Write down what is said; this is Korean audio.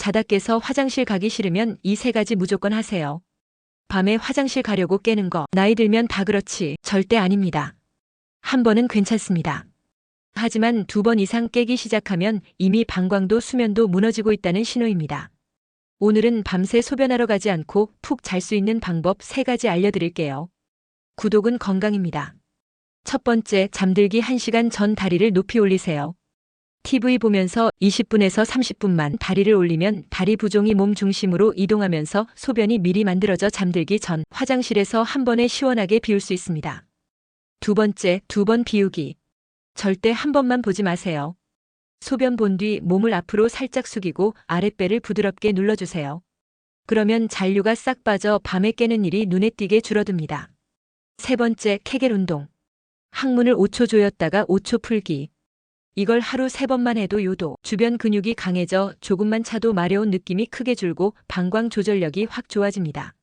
자다 깨서 화장실 가기 싫으면 이 세 가지 무조건 하세요. 밤에 화장실 가려고 깨는 거 나이 들면 다 그렇지 절대 아닙니다. 한 번은 괜찮습니다. 하지만 두 번 이상 깨기 시작하면 이미 방광도 수면도 무너지고 있다는 신호입니다. 오늘은 밤새 소변하러 가지 않고 푹 잘 수 있는 방법 세 가지 알려드릴게요. 구독은 건강입니다. 첫 번째, 잠들기 1시간 전 다리를 높이 올리세요. TV 보면서 20분에서 30분만 다리를 올리면 다리 부종이 몸 중심으로 이동하면서 소변이 미리 만들어져 잠들기 전 화장실에서 한 번에 시원하게 비울 수 있습니다. 두 번째, 두 번 비우기. 절대 한 번만 보지 마세요. 소변 본 뒤 몸을 앞으로 살짝 숙이고 아랫배를 부드럽게 눌러주세요. 그러면 잔류가 싹 빠져 밤에 깨는 일이 눈에 띄게 줄어듭니다. 세 번째, 케겔 운동. 항문을 5초 조였다가 5초 풀기. 이걸 하루 세 번만 해도 요도 주변 근육이 강해져 조금만 차도 마려운 느낌이 크게 줄고 방광 조절력이 확 좋아집니다.